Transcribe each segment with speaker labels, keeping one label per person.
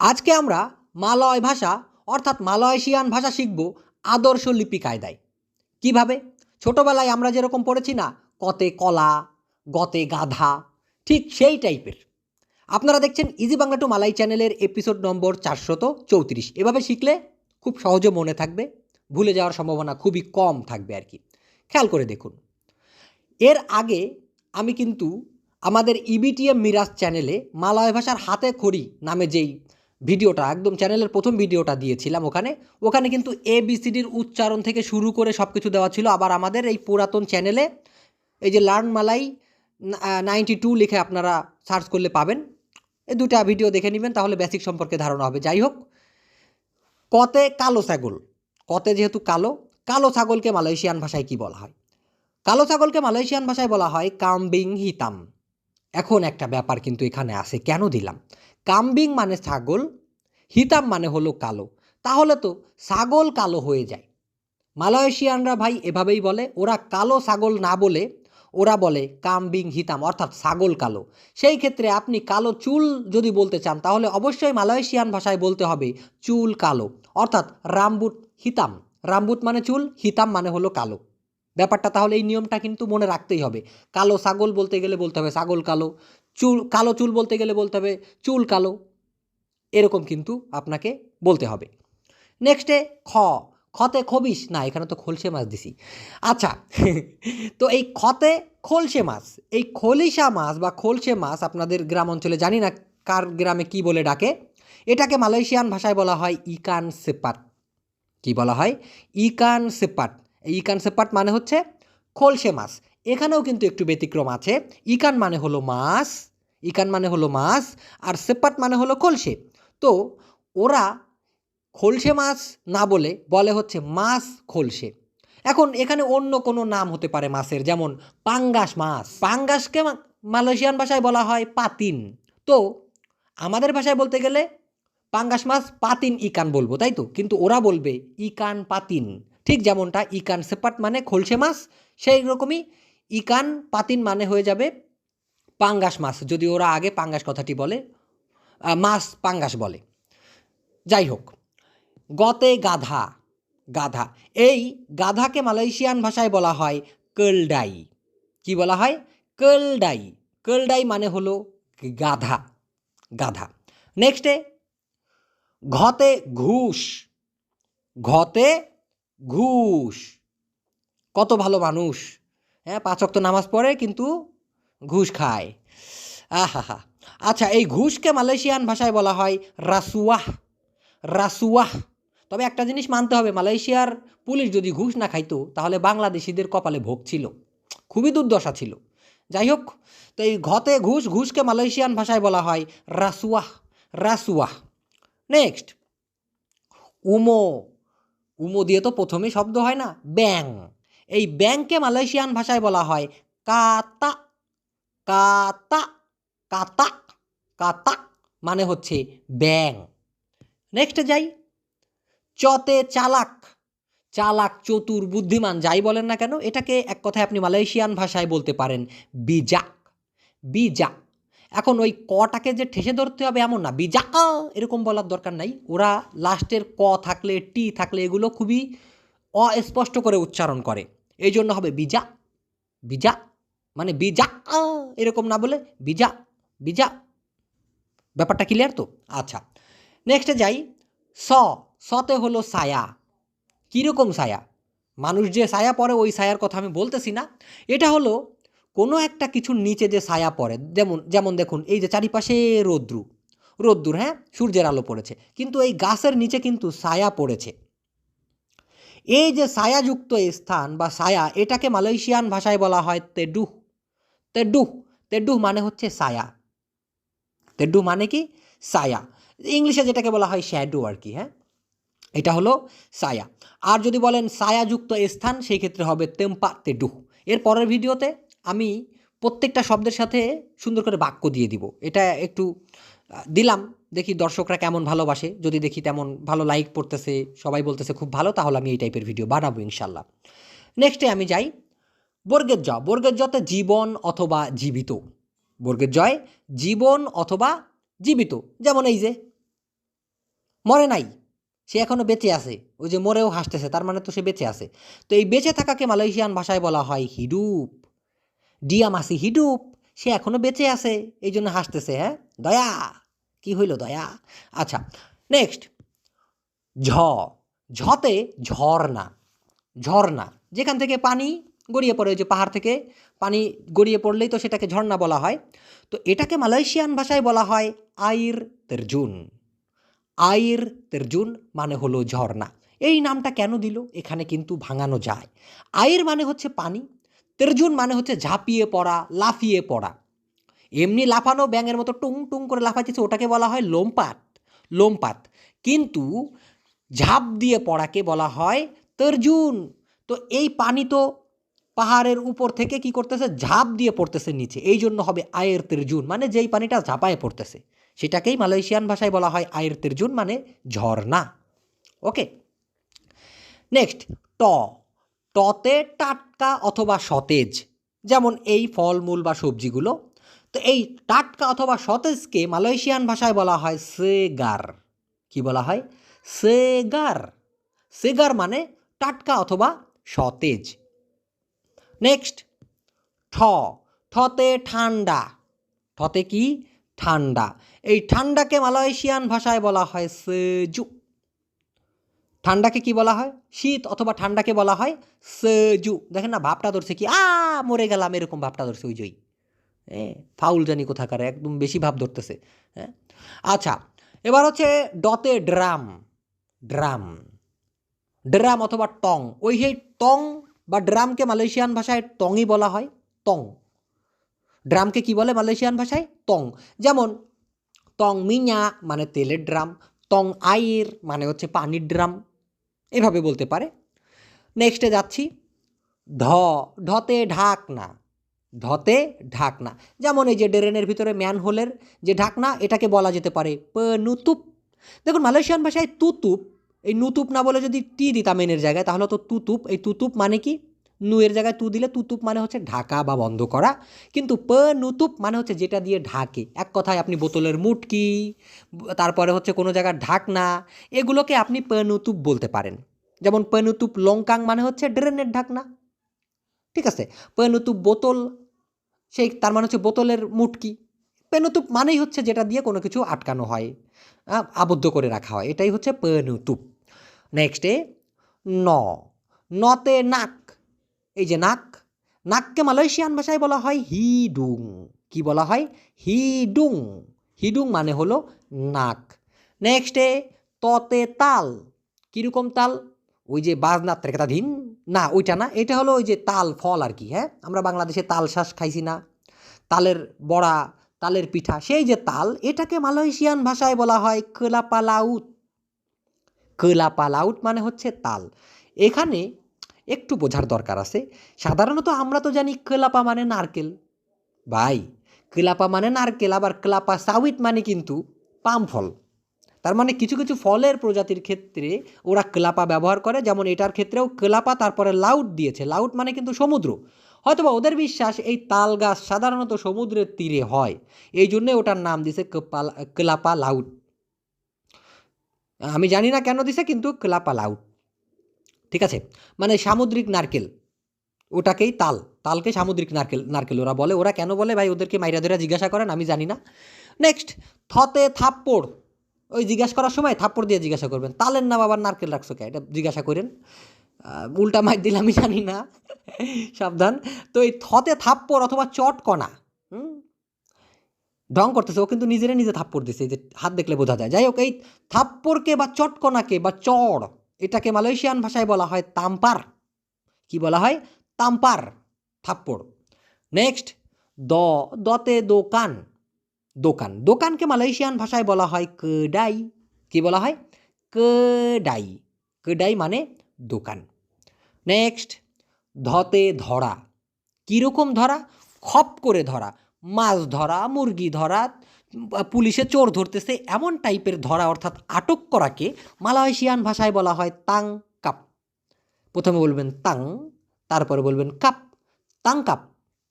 Speaker 1: আজকে আমরা মালয় ভাষা, অর্থাৎ মালয়েশিয়ান ভাষা শিখব আদর্শ লিপি কায়দায়। কীভাবে? ছোটবেলায় আমরা যেরকম পড়েছি না, কতে কলা, গতে গাধা, ঠিক সেই টাইপের। আপনারা দেখছেন ইজি বাংলা টু মালাই চ্যানেলের এপিসোড নম্বর চারশত চৌত্রিশ। এভাবে শিখলে খুব সহজে মনে থাকবে, ভুলে যাওয়ার সম্ভাবনা খুবই কম থাকবে আর কি। খেয়াল করে দেখুন। এর আগে আমি কিন্তু আমাদের ইবিটিএম মিরাজ চ্যানেলে মালয় ভাষার হাতে খড়ি নামে যেই ভিডিওটা, একদম চ্যানেলের প্রথম ভিডিওটা দিয়েছিলাম ওখানে। ওখানে কিন্তু এ বিসিডির উচ্চারণ থেকে শুরু করে সব কিছু দেওয়া ছিল। আবার আমাদের এই পুরাতন চ্যানেলে এই যে লার্ন মালাই নাইনটি টু লিখে আপনারা সার্চ করলে পাবেন। এই দুটা ভিডিও দেখে নেবেন, তাহলে বেসিক সম্পর্কে ধারণা হবে। যাই হোক, কতে কালো ছাগল। কতে যেহেতু কালো কালো ছাগলকে মালয়েশিয়ান ভাষায় কি বলা হয়? কালো ছাগলকে মালয়েশিয়ান ভাষায় বলা হয় কামবিং হিতাম। এখন একটা ব্যাপার কিন্তু এখানে আসে কেন দিলাম? কামবিং মানে ছাগল, হিতাম মানে হলো কালো। তাহলে তো ছাগল কালো হয়ে যায়। মালয়েশিয়ানরা ভাই এভাবেই বলে, ওরা কালো ছাগল না বলে ওরা বলে কাম্বিং, হিতাম অর্থাৎ ছাগল কালো। সেই ক্ষেত্রে আপনি কালো চুল যদি বলতে চান, তাহলে অবশ্যই মালয়েশিয়ান ভাষায় বলতে হবে চুল কালো, অর্থাৎ রামবুট হিতাম। রামবুট মানে চুল, হিতাম মানে হলো কালো। ব্যাপারটা তাহলে এই নিয়মটা কিন্তু মনে রাখতেই হবে। কালো ছাগল বলতে গেলে বলতে হবে ছাগল কালো। চুল, কালো চুল বলতে গেলে বলতে হবে, চুল কালো। এরকম কিন্তু আপনাকে বলতে হবে। নেক্সটে খ। খতে খবিস না, এখানে তো খোলসে মাছ দিছি। আচ্ছা তো এই খতে খোলসে মাছ, এই খলিশা মাছ বা খোলসে মাছ আপনাদের গ্রাম অঞ্চলে, জানি না কার গ্রামে কি বলে ডাকে, এটাকে মালয়েশিয়ান ভাষায় বলা হয় ইকান সেপাট। কি বলা হয়? ইকান সেপাট। ইকান সেপাট মানে হচ্ছে খোলসে মাছ। এখানেও কিন্তু একটু ব্যতিক্রম আছে। ইকান মানে হলো মাছ, ইকান মানে হলো মাছ, আর সেপাট মানে হলো খোলসে তো ওরা খোলসে মাছ না বলে বলে হচ্ছে মাছ খোলসে। এখন এখানে অন্য কোনো নাম হতে পারে মাছের, যেমন পাঙ্গাস মাছ। পাঙ্গাসকে মালয়েশিয়ান ভাষায় বলা হয় পাতিন। তো আমাদের ভাষায় বলতে গেলে পাঙ্গাস মাছ, পাতিন, ইকান বলব, তাই তো? কিন্তু ওরা বলবে ইকান পাতিন। ঠিক যেমনটা ইকান সেপাট মানে খোলসে মাছ সেই রকমই ইকান পাতিন মানে হয়ে যাবে পাঙ্গাস মাছ, যদি ওরা আগে পাঙ্গাস কথাটি বলে মাছ পাঙ্গাস বলে। যাই হোক, গতে গাধা গাধা। এই গাধাকে মালয়েশিয়ান ভাষায় বলা হয় কলডাই। কি বলা হয়? কলডাই। কলডাই মানে হলো গাধা গাধা। নেক্সটে ঘতে ঘুষ ঘতে ঘুষ। কত ভালো মানুষ। হ্যাঁ পাঁচক তো নামাজ পড়ে কিন্তু ঘুষ খায়। আহা আচ্ছা এই ঘুষকে মালয়েশিয়ান ভাষায় বলা হয় রাসুয়াহ। রাসুয়াহ। তবে একটা জিনিস মানতে হবে, মালয়েশিয়ার পুলিশ যদি ঘুষ না খাইতো, তাহলে বাংলাদেশিদের কপালে ভোগ ছিল। খুবই দুর্দশা ছিল। যাই হোক, তো এই ঘতে ঘুষ, ঘুষকে মালয়েশিয়ান ভাষায় বলা হয় রাসুয়াহ। রাসুয়াহ। নেক্সট। উমো। উমো দিয়ে তো প্রথমে শব্দ হয় না, ব্যাং। এই ব্যাংকে মালয়েশিয়ান ভাষায় বলা হয় কাতা কাতা কাতা কাতা মানে হচ্ছে ব্যাং। নেক্সট যাই। চতে চালাক। চালাক চতুর বুদ্ধিমান যাই বলেন না কেন, এটাকে এক কথায় আপনি মালয়েশিয়ান ভাষায় বলতে পারেন বিজাক। বিজা এখন ওই কটাকে যে ঠেসে ধরতে হবে এমন না বিজা এরকম বলার দরকার নাই। ওরা লাস্টের ক থাকলে, টি থাকলে এগুলো খুবই অস্পষ্ট করে উচ্চারণ করে। এই জন্য হবে বিজা বিজা মানে বিজা এরকম না বলে বিজা বিজা। ব্যাপারটা ক্লিয়ার তো? আচ্ছা নেক্সটে যাই। স, সতে হলো সায়া কীরকম সায়া মানুষ যে সায়া পরে ওই সায়ার কথা আমি বলতেছি না। এটা হলো কোনো একটা কিছুর নিচে যে সায়া পড়ে, যেমন যেমন দেখুন, এই যে চারিপাশে রৌদ্রু রোদ্দুর হ্যাঁ? সূর্যের আলো পড়েছে। কিন্তু এই গাছের নিচে কিন্তু সায়া পড়েছে। এই যে ছায়াযুক্ত স্থান বা ছায়া, এটাকে মালয়েশিয়ান ভাষায় বলা হয় তেডুহ। তেডুহ তেডুহ মানে হচ্ছে ছায়া। তেডুহ মানে কি? ছায়া। ইংলিশে যেটাকে বলা হয় শ্যাডো আর কি হ্যাঁ? এটা হলো ছায়া। আর যদি বলেন ছায়াযুক্ত স্থান, সেই ক্ষেত্রে হবে তেম্পা তেডুহ। এর পরের ভিডিওতে আমি প্রত্যেকটা শব্দের সাথে সুন্দর করে বাক্য দিয়ে দিব। এটা একটু দিলাম, দেখি দর্শকরা কেমন ভালোবাসে। যদি দেখি তেমন ভালো লাইক পড়তেছে, সবাই বলতেছে খুব ভালো, তাহলে আমি এই টাইপের ভিডিও বানাবো ইনশাল্লাহ। নেক্সটে আমি যাই, বর্গের জ বর্গের জতে জীবন অথবা জীবিত। বর্গের জয়, জীবন অথবা জীবিত। যেমন এই যে, মরে নাই, সে এখনও বেঁচে আছে। ওই যে মরেও হাসতেছে, তার মানে তো সে বেঁচে আছে। তো এই বেঁচে থাকাকে মালয়েশিয়ান ভাষায় বলা হয় হিডুপ। ডিয়া ডিয়ামাসি হিডুপ। সে এখনও বেঁচে আছে, এই জন্য হাসতেছে হ্যাঁ? দয়া! কি হইল, দয়া? আচ্ছা নেক্সট ঝ। ঝতে ঝর্ণা। ঝর্ণা, যেখান থেকে পানি গড়িয়ে পড়ে যে পাহাড় থেকে পানি গড়িয়ে পড়লেই তো সেটাকে ঝর্ণা বলা হয়। তো এটাকে মালয়েশিয়ান ভাষায় বলা হয় আইর তেরজুন। আইর তেরজুন মানে হলো ঝর্ণা। এই নামটা কেন দিল? এখানে কিন্তু ভাঙানো যায়। আইর মানে হচ্ছে পানি তেরজুন মানে হচ্ছে ঝাঁপিয়ে পড়া, লাফিয়ে পড়া। এমনি লাফানো ব্যাঙের মতো টুং টুং করে লাফাচ্ছে, ওটাকে বলা হয় লোমপাত লোমপাত। কিন্তু ঝাঁপ দিয়ে পড়াকে বলা হয় তর্জুন। তো এই পানি তো পাহাড়ের উপর থেকে কি করতেছে? ঝাঁপ দিয়ে পড়তেছে নিচে। এই জন্য হবে আয়ের তেরজুন মানে যেই পানিটা ঝাঁপায় পড়তেছে। সেটাকেই মালয়েশিয়ান ভাষায় বলা হয় আয়ের তেরজুন মানে ঝর্ণা। ওকে? নেক্সট, ট। টতে টাটকা অথবা সতেজ, যেমন এই ফলমূল বা সবজিগুলো। তো এই টাটকা অথবা সতেজকে মালয়েশিয়ান ভাষায় বলা হয় সেগার। কি বলা হয়? সেগার। সেগার মানে টাটকা অথবা সতেজ। নেক্সট, ঠ। ঠতে ঠান্ডা। ঠতে কি? ঠান্ডা। এই ঠান্ডাকে মালয়েশিয়ান ভাষায় বলা হয় সেজু। ঠান্ডাকে কি বলা হয়? শীত অথবা ঠান্ডাকে বলা হয় সেজু। দেখেন না, ভাবটা ধরছে কি, আ, মরে গেলাম। এরকম ভাবটা ধরছে ওই জয়ী হ্যাঁ ফাউল জানি কোথাকার, একদম বেশি ভাব ধরতেছে। হ্যাঁ আচ্ছা এবার হচ্ছে ডতে ড্রাম ড্রাম ড্রাম অথবা টং। ওই সেই টং বা ড্রামকে মালয়েশিয়ান ভাষায় টংই বলা হয়, টং। ড্রামকে কি বলে মালয়েশিয়ান ভাষায়? টং। যেমন, টং মিঞা মানে তেলের ড্রাম, টং আইর মানে হচ্ছে পানির ড্রাম এভাবে বলতে পারে। নেক্সটে যাচ্ছি। ঢ ঢতে ঢাকনা ধতে ঢাকনা যেমন এই যে ড্রেনের ভিতরে ম্যান ম্যানহোলের যে ঢাকনা এটাকে বলা যেতে পারে নুতুপ। দেখুন, মালয়েশিয়ান ভাষায় তুতুপ, এই নুতুপ না বলে যদি টি দিতাম এনের জায়গায়, তাহলে তো তুতুপ। এই তুতুপ মানে কি? নুয়ের জায়গায় তু দিলে তুতুপ মানে হচ্ছে ঢাকা বা বন্ধ করা। কিন্তু প নুতুপ মানে হচ্ছে যেটা দিয়ে ঢাকে। এক কথায় আপনি বোতলের মুটকি, তারপরে হচ্ছে কোনো জায়গার ঢাকনা, এগুলোকে আপনি প নুতুপ বলতে পারেন। যেমন প নুতুপ লঙ্কাং মানে হচ্ছে ড্রেনের ঢাকনা। ঠিক আছে? পেনুতুপ বোতল, সেই তার মানে হচ্ছে বোতলের মুটকি। পেনুতুপ মানেই হচ্ছে যেটা দিয়ে কোনো কিছু আটকানো হয় আবদ্ধ করে রাখা হয়। এটাই হচ্ছে পেনুতুপ নেক্সটে ন। নতে নাক। এই যে নাক, নাককে মালয়েশিয়ান ভাষায় বলা হয় হিডুং। কি বলা হয়? হিডুং। হিডুং মানে হলো নাক। নেক্সটে ততে তাল। কীরকম তাল? ওই যে বাজনা ত্রেকতা ধিন না, ওইটা না, এটা হলো ওই যে তাল, ফল আর কি হ্যাঁ? আমরা বাংলাদেশে তাল শ্বাস খাইছি না। তালের বড়া, তালের পিঠা, সেই যে তাল, এটাকে মালয়েশিয়ান ভাষায় বলা হয় কেলাপালাউট কেলাপালাউট মানে হচ্ছে তাল। এখানে একটু বোঝার দরকার আছে। সাধারণত আমরা তো জানি কেলাপা মানে নারকেল। ভাই, কেলাপা মানে নারকেল, আবার কেলাপা সাউইট মানে কিন্তু পাম ফল। তার মানে কিছু কিছু ফলের প্রজাতির ক্ষেত্রে ওরা কেলাপা ব্যবহার করে, যেমন এটার ক্ষেত্রেও ক্লাপা, তারপরে লাউট দিয়েছে। লাউট মানে কিন্তু সমুদ্র। হয়তোবা ওদের বিশ্বাস এই তাল গাছ সাধারণত সমুদ্রের তীরে হয়। এই জন্যে ওটার নাম দিছে ক্লাপা লাউট। আমি জানি না কেন দিছে, কিন্তু ক্লাপা লাউট। ঠিক আছে? মানে সামুদ্রিক নারকেল। ওটাকেই তাল। তালকে সামুদ্রিক নারকেল নারকেল ওরা বলে। ওরা কেন বলে? ভাই, ওদেরকে মাইরা ধরে জিজ্ঞাসা করেন, আমি জানি না। নেক্সট থতে থাপ্পড়। ওই জিজ্ঞাসা করার সময় থাপ্পড় দিয়ে জিজ্ঞাসা করবেন, তালের নাম আবার নারকেল রাখছো কে? এটা জিজ্ঞাসা করেন। উল্টা মাইর দিলে আমি জানি না। সাবধান। তো এই থতে থাপ্পড় অথবা চটকণা হুম? ঢং করতেছে। ও কিন্তু নিজেরে নিজে থাপ্পড় দিছে। যে হাত দেখলে বোঝা যায়। যাই হোক, এই থাপ্পড়কে বা চটকণাকে বা চড় এটাকে মালয়েশিয়ান ভাষায় বলা হয় তাম্পার। কি বলা হয়? তাম্পার, থাপ্পড়। নেক্সট, দ, দতে দোকান। দোকান। দোকানকে মালয়েশিয়ান ভাষায় বলা হয় কেডাই। কি বলা হয়? কেডাই। কেডাই মানে দোকান। নেক্সট, ধতে ধরা। কীরকম ধরা? খপ করে ধরা। মাছ ধরা, মুরগি ধরা পুলিশে চোর ধরতেছে এমন টাইপের ধরা, অর্থাৎ আটক করাকে মালয়েশিয়ান ভাষায় বলা হয় তাং কাপ। প্রথমে বলবেন তাং, তারপরে বলবেন কাপ। তাং কাপ,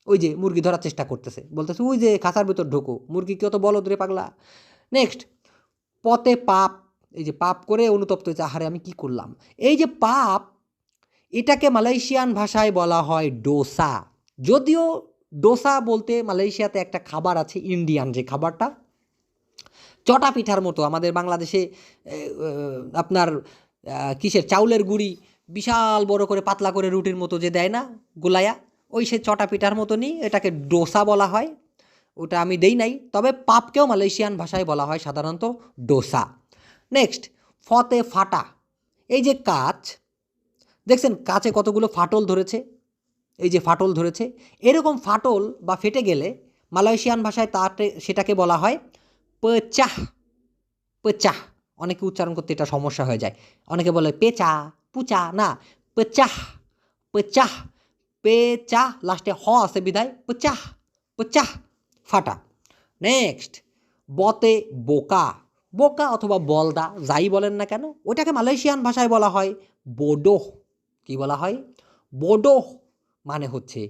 Speaker 1: ওই যে মুরগি ধরার চেষ্টা করতেছে। বলতেছে, ওই যে খাঁচার ভিতর ঢোকো, মুরগি কত বলো দূরে পাগলা? নেক্সট পথে পাপ, এই যে পাপ করে অনুতপ্ত হয়েছে, আহারে, আমি কি করলাম? এই যে পাপ, এটাকে মালয়েশিয়ান ভাষায় বলা হয় ডোসা। যদিও ডোসা বলতে মালয়েশিয়াতে একটা খাবার আছে, ইন্ডিয়ান যে খাবারটা। চটা পিঠার মতো, আমাদের বাংলাদেশে আপনার কিসের, চাউলের গুড়ি, বিশাল বড় করে পাতলা করে রুটির মতো যে দেয় না, গোলায়া, ওই সে চটা পিঠার মতনই এটাকে ডোসা বলা হয়। ওটা আমি দেই নাই, তবে পাপকেও মালয়েশিয়ান ভাষায় বলা হয় সাধারণত ডোসা। নেক্সট, ফতে ফাটা। এই যে কাচ, দেখছেন কাচে কতগুলো ফাটল ধরেছে? এই যে ফাটল ধরেছে, এরকম ফাটল বা ফেটে গেলে মালয়েশিয়ান ভাষায় তাতে সেটাকে বলা হয় পেচাহ। পেচাহ, অনেকে উচ্চারণ করতে এটা সমস্যা হয়ে যায়। অনেকে বলে পেচা, পুচা, না, পেচাহ পেচাহ পেচা লাস্টে হ আছে বিধায়, পেচাহ পেচাহ, ফাটা। নেক্সট বতে বোকা বোকা অথবা বলদা, যাই বলেন না কেন, ওটাকে মালয়েশিয়ান ভাষায় বলা হয় বোডোহ। কি বলা হয়? বোডোহ। মানে হচ্ছে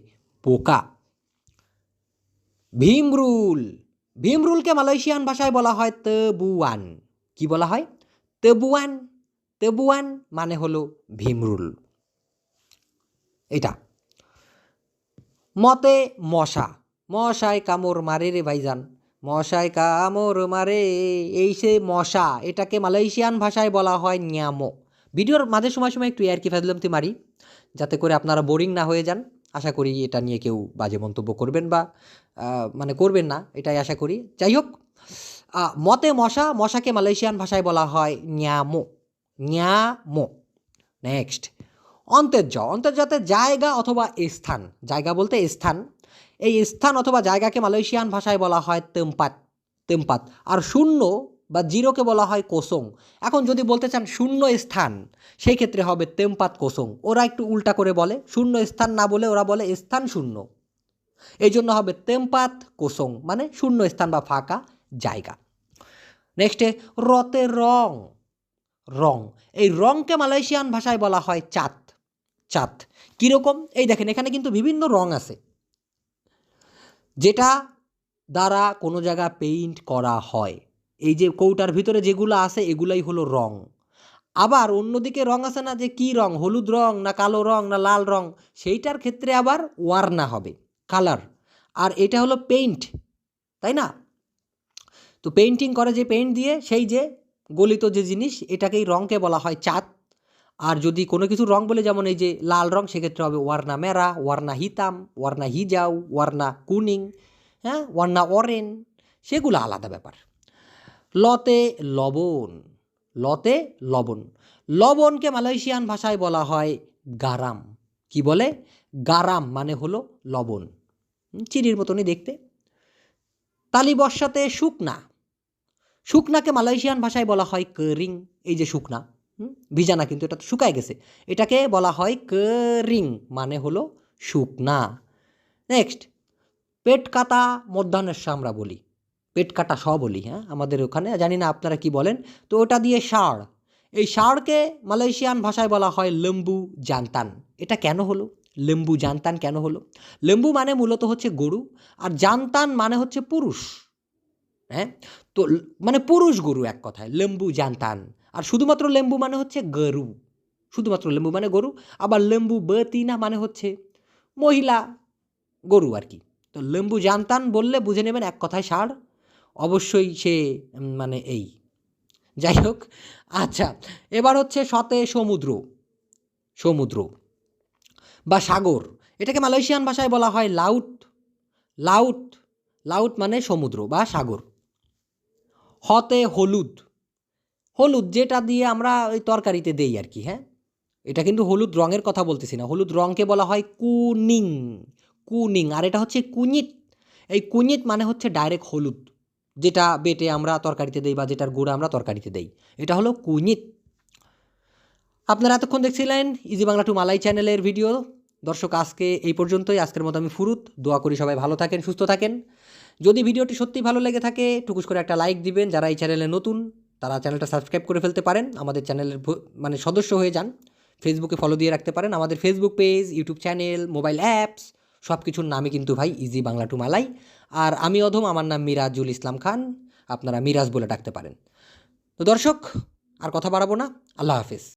Speaker 1: পোকা। ভীমরুল। ভীমরুলকে মালয়েশিয়ান ভাষায় বলা হয় তেবুয়ান। কি বলা হয়? তেবুয়ান। তেবুয়ান মানে হলো ভীমরুল। এটা। মতে মশা। মশায় কামড় মারে রে ভাইজান। মশায় কামড় মারে। এই সে মশা, এটাকে মালয়েশিয়ান ভাষায় বলা হয় ন্যামো। ভিডিওর মাঝে সময় সময় একটু আর কি ফেজলামতি মারি। যাতে করে আপনারা বোরিং না হয়ে যান। আশা করি এটা নিয়ে কেউ বাজে মন্তব্য করবেন বা মানে করবেন না, এটাই আশা করি। যাই হোক মতে মশা, মশাকে মালয়েশিয়ান ভাষায় বলা হয় ন্যামো। ন্যামো। নেক্সট অন্তর্য। অন্তর্জাতের জায়গা অথবা স্থান। জায়গা বলতে স্থান। এই স্থান অথবা জায়গাকে মালয়েশিয়ান ভাষায় বলা হয় তেমপাত। তেমপাত। আর শূন্য বা জিরোকে বলা হয় কোসং। এখন যদি বলতে চান শূন্য স্থান, সেই ক্ষেত্রে হবে তেমপাত কোসং। ওরা একটু উল্টা করে বলে, শূন্য স্থান না বলে ওরা বলে স্থান শূন্য। এই জন্য হবে তেমপাত কোসং মানে শূন্য স্থান বা ফাঁকা জায়গা। নেক্সটে রতে রং। রং। এই রংকে মালয়েশিয়ান ভাষায় বলা হয় চাঁদ। চাঁদ। কীরকম? এই দেখেন, এখানে কিন্তু বিভিন্ন রং আছে। যেটা দ্বারা কোনো জায়গা পেইন্ট করা হয়। এই যে কৌটার ভিতরে যেগুলো আছে, এগুলাই হলো রং। আবার অন্যদিকে রং আছে না যে কি রং? হলুদ রং না কালো রং না লাল রং? সেইটার ক্ষেত্রে আবার ওয়ার্না হবে, কালার। আর এটা হলো পেইন্ট, তাই না? তো পেইন্টিং করে যে পেইন্ট দিয়ে সেই যে গলিত যে জিনিস, এটাকেই রংকে বলা হয় চাঁদ। আর যদি কোনো কিছু রং বলে, যেমন এই যে লাল রং, সেক্ষেত্রে হবে ওয়ার্না মেরা, ওয়ার্না হিতাম, ওয়ার্না হিজাও, ওয়ার্না কুনিং হ্যাঁ ওয়ার্না অরেন, সেগুলো আলাদা ব্যাপার। লতে লবণ লতে লবণ। লবণকে মালয়েশিয়ান ভাষায় বলা হয় গারাম। কি বলে? গারাম মানে হলো লবণ। চিনির মতনই দেখতে। তালি বর্ষাতে শুকনা। শুকনাকে মালয়েশিয়ান ভাষায় বলা হয় কেরিং। এই যে শুকনা হুম, ভিজা কিন্তু এটা শুকায় গেছে। এটাকে বলা হয় কেরিং মানে হলো শুকনা। নেক্সট পেট কাটা মধ্যাহ্নেশ্বর আমরা বলি। পেট কাটা স বলি হ্যাঁ আমাদের ওখানে। জানি না আপনারা কি বলেন। তো ওটা দিয়ে ষাঁড়। এই ষাঁড়কে মালয়েশিয়ান ভাষায় বলা হয় লেম্বু জানতান। এটা কেন হলো? লেম্বু জানতান কেন হলো? লেম্বু মানে মূলত হচ্ছে গরু, আর জানতান মানে হচ্ছে পুরুষ। হ্যাঁ তো মানে পুরুষ গরু এক কথায়, লেম্বু জানতান। আর শুধুমাত্র লেম্বু মানে হচ্ছে গরু। শুধুমাত্র লেম্বু মানে গরু, আবার লেম্বু বেতিনা মানে হচ্ছে মহিলা গরু আর কি। তো লেম্বু জানতান বললে বুঝে নেবেন এক কথায় ষাঁড়। অবশ্যই সে মানে এই। যাই হোক আচ্ছা এবার হচ্ছে সতে সমুদ্র সমুদ্র বা সাগর, এটাকে মালয়েশিয়ান ভাষায় বলা হয় লাউট লাউট লাউট মানে সমুদ্র বা সাগর। হতে হলুদ হলুদ যেটা দিয়ে আমরা ওই তরকারিতে দেই আর কি হ্যাঁ? এটা কিন্তু হলুদ রঙের কথা বলতেছি না, হলুদ রঙকে বলা হয় কুনিং কুনিং, আর এটা হচ্ছে কুনিত, এই কুনিত মানে হচ্ছে ডাইরেক্ট হলুদ। যেটা বেটে আমরা তরকারিতে দেই বা যেটার গুঁড়া আমরা তরকারিতে দেই। এটা হলো কুনিত আপনারা এতক্ষণ দেখছিলেন ইজি বাংলা টু মালাই চ্যানেলের ভিডিও। দর্শক, আজকে এই পর্যন্তই। আজকের মতো আমি ফুরুত। দোয়া করি সবাই ভালো থাকেন, সুস্থ থাকেন। যদি ভিডিওটি সত্যিই ভালো লেগে থাকে, টুকুস করে একটা লাইক দিবেন। যারা এই চ্যানেলে নতুন, তারা চ্যানেলটা সাবস্ক্রাইব করে ফেলতে পারেন। আমাদের চ্যানেলের মানে সদস্য হয়ে যান। ফেসবুকে ফলো দিয়ে রাখতে পারেন। আমাদের Facebook page YouTube channel mobile apps সব কিছুর নামই কিন্তু ভাই ইজি বাংলা টু মালাই আর আমি অধম, আমার নাম মিরাজুল ইসলাম খান। আপনারা মিরাজ বলে ডাকতে পারেন। তো দর্শক, আর কথা বাড়াবো না। আল্লাহ হাফিজ।